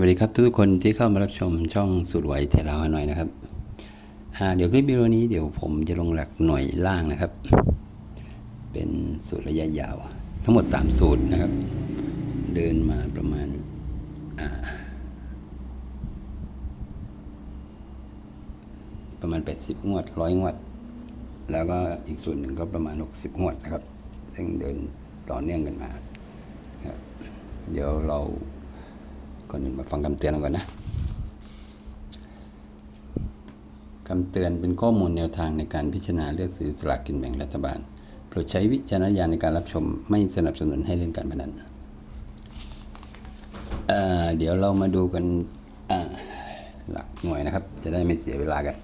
วัสดีครับทุกคนที่เข้ามารับชมช่องสุดไหวเทลาวหน่อยนะครับเดี๋ยวคลิปวิดีโอนี้เดี๋ยวผมจะลงหลักหน่วยล่างนะครับ เป็นสูตรระยะยาว ทั้งหมด 3 สูตรนะครับ เดินมาประมาณาประมาณ 80 งวดร้อยงวด แล้วก็อีกส่วนหนึ่งก็ประมาณ 60 งวดนะครับ ซึ่งเดินต่อเนื่องกันมาเดี๋ยวเรา ก่อนอื่นมาฟังคำเตือนกันก่อนนะคำเตือนเป็นข้อมูลแนวทางในการพิจารณาเลือกซื้อสลากกินแบ่งรัฐบาล โปรดใช้วิจารณญาณในการรับชมไม่สนับสนุนให้เล่นการพนันเเดี๋ยวเรามาดูกันหลักหน่วยนะครับ จะได้ไม่เสียเวลากัน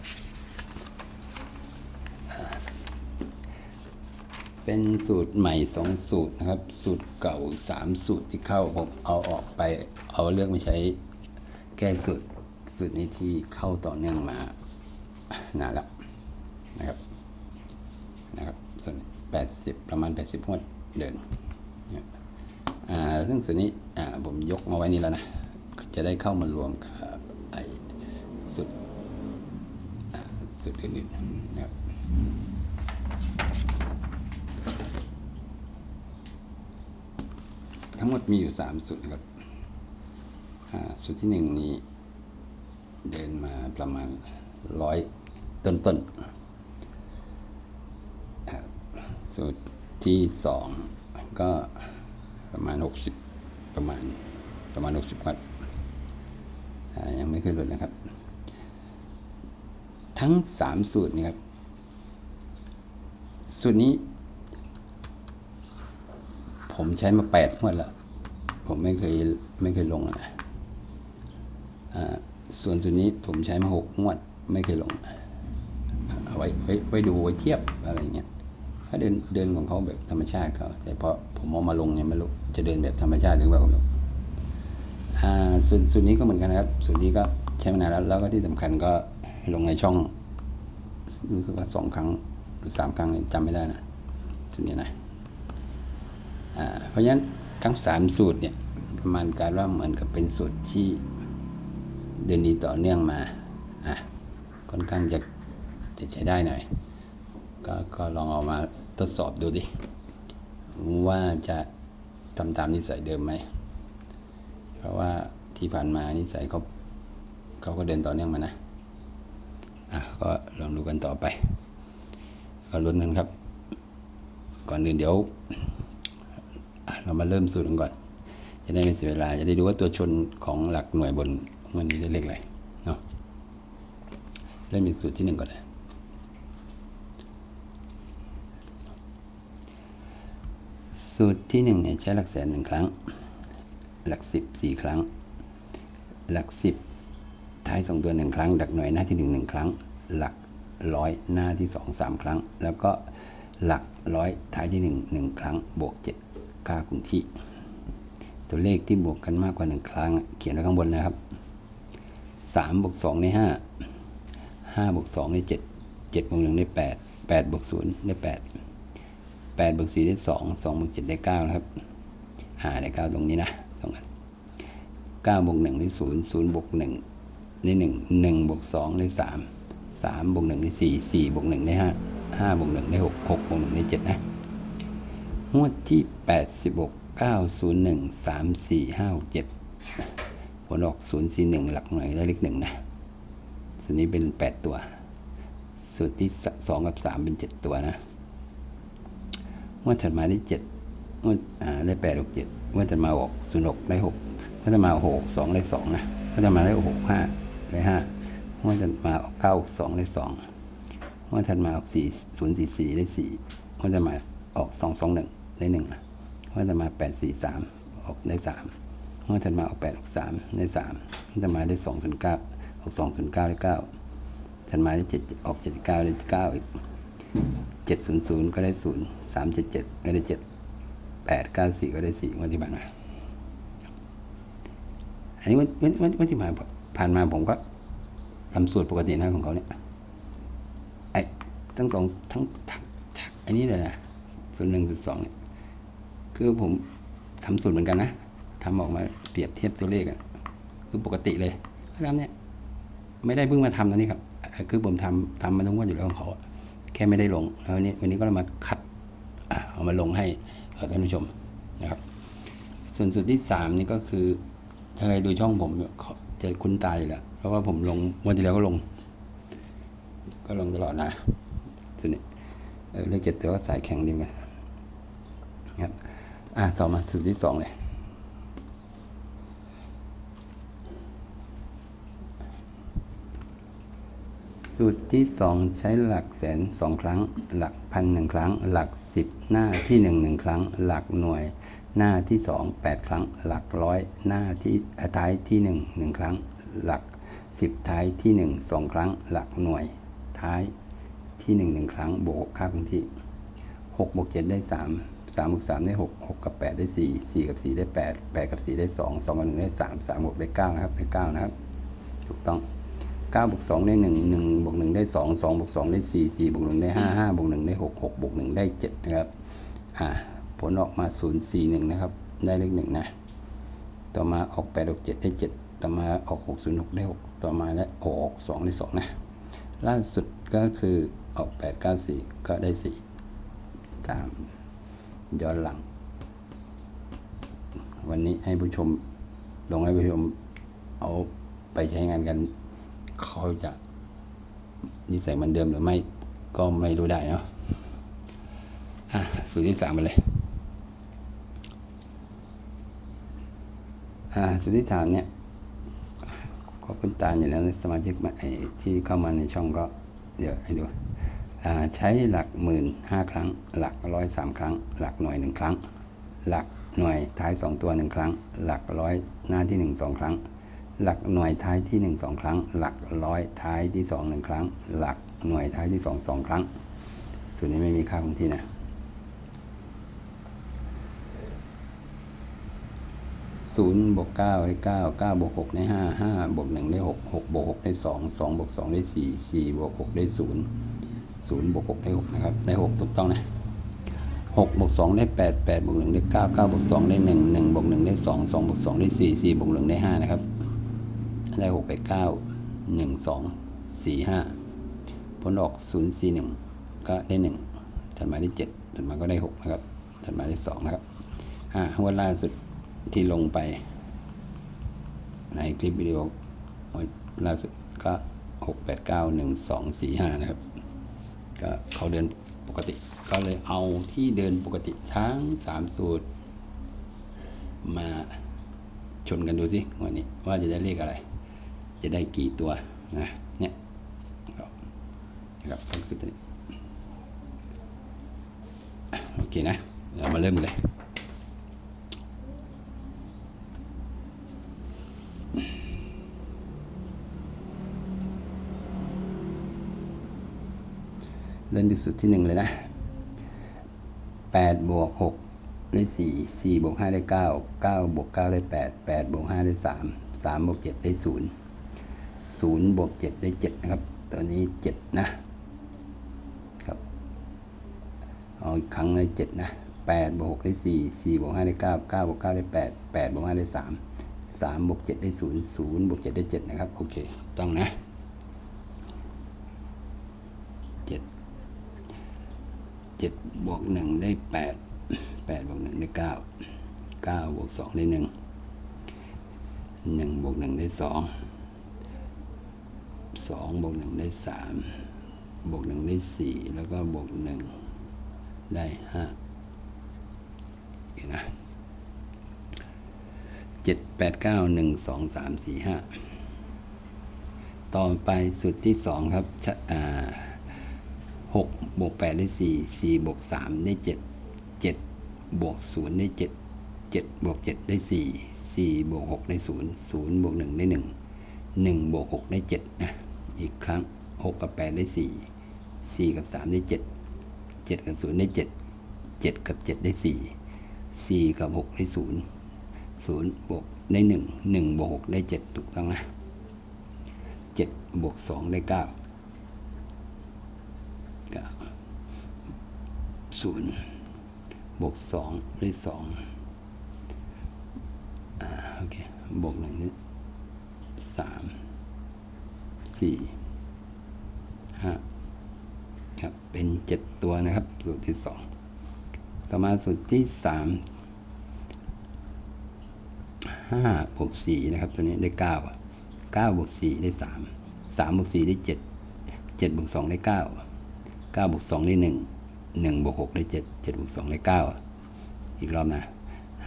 เป็นสูตรใหม่สองสูตรนะครับ สูตรเก่าสามสูตรที่เข้าผมเอาออกไป เอาเลือกมาใช้แก้สูตรสูตรนี้ที่เข้าต่อเนื่องมานานแล้วนะครับนะครับส่วนแปดสิบประมาณแปดสิบงวดเดินเนี่ยอ่าซึ่งส่วนนี้อ่าผมยกมาไว้นี่แล้วนะ จะได้เข้ามารวมกับไอ้สูตรสูตรอื่นๆนะครับ ทั้งหมดมีอยู่สามสูตรนะครับสูตรที่หนึ่งนี้เดินมาประมาณร้อยต้นต้นสูตรที่สองก็ประมาณหกสิบประมาณประมาณหกสิบวัตต์อ่ายังไม่เคยหลุดนะครับ ทั้งสามสูตรนี่ครับ สูตรนี้ ผมใช้มาแปดงวดแล้ว ผมไม่เคยไม่เคยลงอะนะส่วนส่วนนี้ผมใช้มาหกงวด ไม่เคยลงเอาไว้ไว้ไว้ดูไว้เทียบอะไรเงี้ยเขาเดินเดินของเขาแบบธรรมชาติเขาแต่พอผมเอามาลงเนี่ยไม่รู้จะเดินแบบธรรมชาติหรือเปล่าก็ไม่รู้อ่าส่วนส่วนนี้ก็เหมือนกันนะครับ ส่วนนี้ก็ใช้มานานแล้วแล้วก็ที่สำคัญก็ลงในช่องรู้สึกว่าสองครั้งหรือสามครั้งเนี่ยจำไม่ได้นะส่วนนี้นะ เพราะฉะนั้นทั้งสามสูตรเนี่ยประมาณการว่าเหมือนกับเป็นสูตรที่เดินดีต่อเนื่องมาอะค่อนข้างจะจะใช้ได้หน่อยก็ก็ลองเอามาทดสอบดูดิว่าจะทำตามนิสัยเดิมไหม เพราะว่าที่ผ่านมานิสัยเขาเขาก็เดินต่อเนื่องมานะ อะก็ลองดูกันต่อไป ก็ลุ้นกันครับ ก่อนอื่นเดี๋ยว เรามาเริ่มสูตรกันก่อน จะได้ไม่เสียเวลา จะได้ดูว่าตัวชนของหลักหน่วยบนมันได้เลขอะไรเนาะ เริ่มจากสูตรที่หนึ่งก่อนเลยสูตรที่หนึ่งเนี่ยใช้หลักแสนหนึ่งครั้ง หลักสิบสี่ครั้ง หลักสิบท้ายสองตัวหนึ่งครั้ง หลักหน่วยหน้าที่หนึ่งหนึ่งครั้ง หลักร้อยหน้าที่สองสามครั้ง แล้วก็หลักร้อยท้ายที่หนึ่งหนึ่งครั้งบวกเจ็ด ค่าคงที่ตัวเลขที่บวกกันมากกว่าหนึ่งครั้ง เขียนไว้ข้างบนนะครับสามบวกสองในห้าห้าบวกสองในเจ็ดเจ็ดบวกหนึ่งได้แปดแปดบวกศูนย์ได้แปดแปดบวกสี่ได้สองสองบวกเจ็ดได้เก้านะครับหาได้เก้าตรงนี้นะตรงนั้นเก้าบวกหนึ่งได้ศูนย์ศูนย์บวกหนึ่งได้หนึ่งหนึ่งบวกสองได้สามสามบวกหนึ่งได้สี่สี่บวกหนึ่งได้ห้าห้าบวกหนึ่งได้หกหกบวกหนึ่งได้เจ็ดนะ งวดที่ 86 901 3457ผลออก 041 หลักหน่วยได้เลขหนึ่งนะ ส่วนนี้เป็น 8 ตัว ส่วนที่ 2 กับ 3 เป็น 7 ตัวนะงวดถัดมาได้7งวดอ่าได้8 6 7งวดถัดมาออก06ได้6งวดถัดมา6 2ได้2นะงวดถัดมาได้6 5ได้5งวดถัดมาออก9 2ได้2งวดถัดมาออก4 044ได้4งวดถัดมาออก221 ได้หนึ่งห้องธรรมาแปดสี่สามออกได้สามห้องธรรมาออกแปดออกสามได้สามห้องธรรมาได้สองศูนย์เก้าออกสองศูนย์เก้าได้เก้าธรรมาได้เจ็ดออกเจ็ดเก้าได้เก้าอีกเจ็ดศูนย์ศูนย์ก็ได้ศูนย์สามเจ็ดเจ็ดก็ได้เจ็ดแปดเก้าสี่ก็ได้สี่วันที่ผ่านมาอันนี้วันวันวันที่ผ่านผ่านมาผมก็ทำสูตรปกตินะของเขาเนี่ยไอ้ทั้งสองทั้งทั้งอันนี้เลยนะส่วนหนึ่งส่วนสองเนี่ย คือผมทำสูตรเหมือนกันนะทำออกมาเปรียบเทียบตัวเลขอะคือปกติเลยนะครับเนี่ยไม่ได้เพิ่งมาทำนะนี่ครับ คือผมทำทำมาทั้งวันอยู่แล้วของเขา แค่ไม่ได้ลงแล้ววันนี้วันนี้ก็เลยมาคัดเอามาลงให้ท่านผู้ชมนะครับ ส่วนสูตรที่สามนี่ก็คือถ้าใครดูช่องผมเนี่ยเจะคุ้นตายอยู่แล้ว เพราะว่าผมลงวันที่แล้วก็ลง ก็ลงตลอดนะส่วนนี้เออเลขเจ็ดตัวก็สายแข็งดีไหมครับ อะต่อมาสูตรที่สองเลยสูตรที่สองใช้หลักแสนสองครั้ง หลักพันหนึ่งครั้ง หลักสิบหน้าที่หนึ่งหนึ่งครั้ง หลักหน่วยหน้าที่สองแปดครั้ง หลักร้อยหน้าที่ท้ายที่หนึ่งหนึ่งครั้ง หลักสิบท้ายที่หนึ่งสองครั้ง หลักหน่วยท้ายที่หนึ่งหนึ่งครั้งบวกค่าพื้นที่หกบวกเจ็ดได้สาม สามบวกสามได้หกหกกับแปดได้สี่สี่กับสี่ได้แปดแปดกับสี่ได้สองสองกับหนึ่งได้สามสามบวกได้เก้านะครับ ได้เก้านะครับ ถูกต้องเก้าบวกสองได้หนึ่งหนึ่งบวกหนึ่งได้สองสองบวกสองได้สี่สี่บวกหนึ่งได้ห้าห้าบวกหนึ่งได้หกหกบวกหนึ่งได้เจ็ดนะครับ อ่า ผลออกมาศูนย์สี่หนึ่งนะครับ ได้เลขหนึ่งนะ ต่อมาออกแปดออกเจ็ดได้เจ็ดต่อมาออกหกศูนย์หกได้หกต่อมาได้ออกสองได้สองนะ ล่าสุดก็คือออกแปดเก้าสี่ก็ได้สี่ตาม ย้อนหลัง วันนี้ให้ผู้ชมลงให้ผู้ชมเอาไปใช้งานกัน เขาจะนิสัยเหมือนเดิมหรือไม่ก็ไม่รู้ได้เนาะอะสูตรที่สามไปเลย อ่าสูตรที่สามเนี่ยก็คุ้นตาอยู่แล้วสมาชิกใหม่ที่เข้ามาในช่องก็เดี๋ยวให้ดู ใช้หลักหมื่นห้าครั้ง หลักร้อยสามครั้ง หลักหน่วยหนึ่งครั้ง หลักหน่วยท้ายสองตัวหนึ่งครั้ง หลักร้อยหน้าที่หนึ่งสองครั้ง หลักหน่วยท้ายที่หนึ่งสองครั้ง หลักร้อยท้ายที่สองหนึ่งครั้ง หลักหน่วยท้ายที่สองสองครั้งส่วนนี้ไม่มีค่าคงที่นะศูนย์บวกเก้าได้เก้าเก้าบวกหกได้ห้าห้าบวกหนึ่งได้หกหกบวกหกได้สองสองบวกสองได้สี่สี่บวกหกได้ศูนย์ ศูนย์บวกหกได้หกนะครับได้หกถูกต้องนะหกบวกสองได้แปดแปดบวกหนึ่งได้เก้าเก้าบวกสองได้หนึ่งหนึ่งบวกหนึ่งได้สองสองบวกสองได้สี่สี่บวกหนึ่งได้ห้านะครับ ได้หกไปเก้าหนึ่งสองสี่ห้าผลออกศูนย์สี่หนึ่งก็ได้หนึ่งถัดมาได้เจ็ดถัดมาก็ได้หกนะครับถัดมาได้สองนะครับอ่างวันล่าสุดที่ลงไป ในคลิปวิดีโอวันล่าสุดก็หกแปดเก้าหนึ่งสองสี่ห้านะครับ ก็เขาเดินปกติ ก็เลยเอาที่เดินปกติทั้งสามสูตร มาชนกันดูสิวันนี้ ว่าจะได้เลขอะไร จะได้กี่ตัวนะเนี่ยครับนะครับก็คือตัวนี้โอเคนะเรามาเริ่มเลย เริ่มที่สุดที่หนึ่งเลยนะแปดบวกหกได้สี่สี่บวกห้าได้เก้าเก้าบวกเก้าได้แปดแปดบวกห้าได้สามสามบวกเจ็ดได้ศูนย์ศูนย์บวกเจ็ดได้เจ็ดนะครับ ตัวนี้เจ็ดนะครับเอาอีกครั้งเจ็ดนะแปดบวกหกได้สี่สี่บวกห้าได้เก้าเก้าบวกเก้าได้แปดแปดบวกห้าได้สามสามบวกเจ็ดได้ศูนย์ศูนย์บวกเจ็ดได้เจ็ดนะครับ โอเค ต้องนะเจ็ด เจ็ดบวกหนึ่งได้แปดแปดบวกหนึ่งได้เก้าเก้าบวกสองได้หนึ่งหนึ่งบวกหนึ่งได้สองสองบวกหนึ่งได้สามบวกหนึ่งได้สี่แล้วก็บวกหนึ่งได้ห้าเห็นนะเจ็ดแปดเก้าหนึ่งสองสามสี่ห้าต่อไปสุดที่สองครับชะอ่า 6บวก8ได้ 4 4บวก3ได้ 7 7บวก0ได้ 7 7บวก7ได้ 4 4บวก6ได้ 0 0บวก1ได้ 1 1บวก6ได้7นะอีกครั้ง 6 กับ 8 ได้ 4 4 กับ 3 ได้ 7 7 กับ 0 ได้ 7 7 กับ 7 ได้ 4 4 กับ 6 ได้ 0 0บวกได้ 1 1บวก6ได้ 7 ถูกต้องนะ7บวก2ได้ 9 ศูนย์บวกสองได้สองอ่าโอเค บวกหนึ่งนี่สี่ห้าครับ เป็นเจ็ดตัวนะครับ สูตรที่สองต่อมาสูตรที่สามห้าบวกสี่นะครับ ตัวนี้ได้เก้าเก้าบวกสี่ได้สามสามบวกสี่ได้เจ็ดเจ็ดบวกสองได้เก้าเก้าบวกสองได้หนึ่ง หนึ่งบวกหกได้เจ็ดเจ็ดบวกสองได้เก้าอีกรอบนะ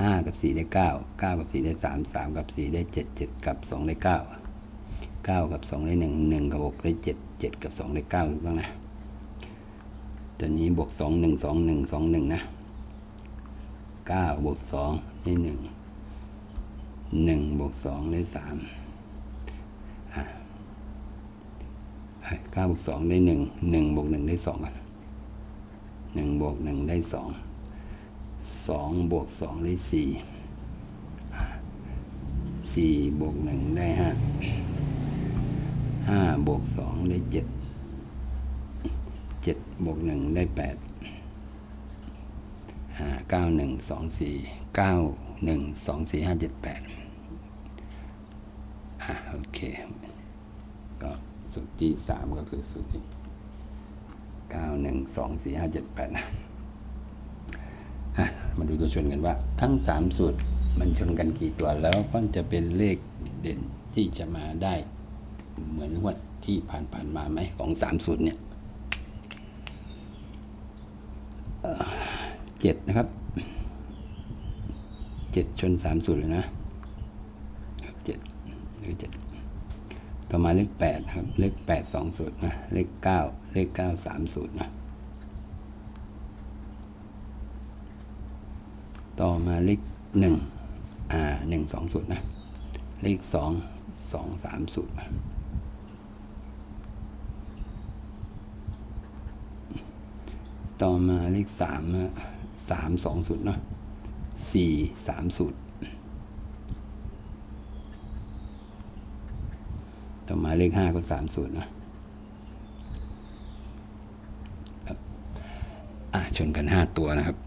ห้ากับสี่ได้เก้าเก้ากับสี่ได้สามสามกับสี่ได้เจ็ดเจ็ดกับสองได้เก้าเก้ากับสองได้หนึ่งหนึ่งกับหกได้เจ็ดเจ็ดกับสองได้เก้าถูกต้องนะ ตัวนี้บวกสองหนึ่งสองหนึ่งสองหนึ่งนะเก้าบวกสองได้หนึ่งหนึ่งบวกสองได้สามอะเก้าบวกสองได้หนึ่งหนึ่งบวกหนึ่งได้สองกัน หนึ่งบวกหนึ่งได้สองสองบวกสองได้สี่สี่บวกหนึ่งได้ห้าห้าบวกสองได้เจ็ดเจ็ดบวกหนึ่งได้แปดห้าเก้าหนึ่งสองสี่เก้าหนึ่งสองสี่ห้าเจ็ดแปดอะโอเค ก็สูตรที่สามก็คือสูตรนี้ เก้าหนึ่งสองสี่ห้าเจ็ดแปดนะมาดูตัวชนกันว่า ทั้งสามสูตรมันชนกันกี่ตัวแล้วมันจะเป็นเลขเด่นที่จะมาได้เหมือนวัดที่ผ่านๆมาไหมของสามสูตรเนี่ยเจ็ดนะครับเจ็ดชนสามสูตรเลยนะเจ็ดหรือเจ็ด ต่อมาเลขแปดครับ เลขแปดสองสูตรนะ เลขเก้าเลขเก้าสามสูตรนะ ต่อมาเลขหนึ่งอ่าหนึ่งสองสูตรนะ เลขสองสองสามสูตรนะต่อมาเลขสามนะสามสองสูตรเนาะสี่สามสูตร ต่ อมาเลขห้าก็สามสูตรนะครับอะชนกันห้าตัวนะครับ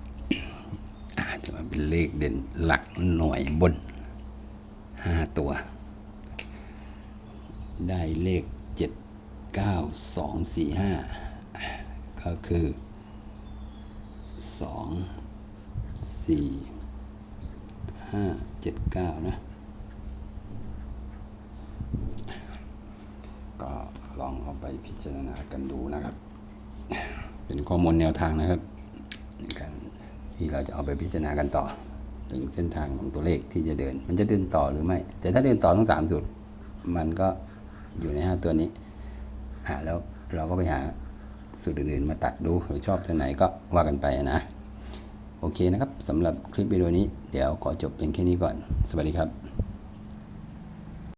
อะจะมาเป็นเลขเด่นหลักหน่วยบนห้าตัว ได้เลขเจ็ดเก้าสองสี่ห้าก็คือสองสี่ห้าเจ็ดเก้านะ ก็ล องเอาไปพิจารณากันดูนะครับ เป็นข้อมูลแนวทางนะครับในการที่เราจะเอาไปพิจารณากันต่อถึงเส้นทางของตัวเลขที่จะเดิน มันจะเดินต่อหรือไม่ แต่ถ้าเดินต่อทั้งสามสุดมันก็อยู่ในห้าตัวนี้ หาแล้วเราก็ไปหาสูตรอื่นๆมาตัดดูหรือชอบตัวไหนก็ว่ากันไปนะโอเคนะครับสำหรับคลิปวิดีโอนี้ เดี๋ยวขอจบเป็นแค่นี้ก่อน สวัสดีครับ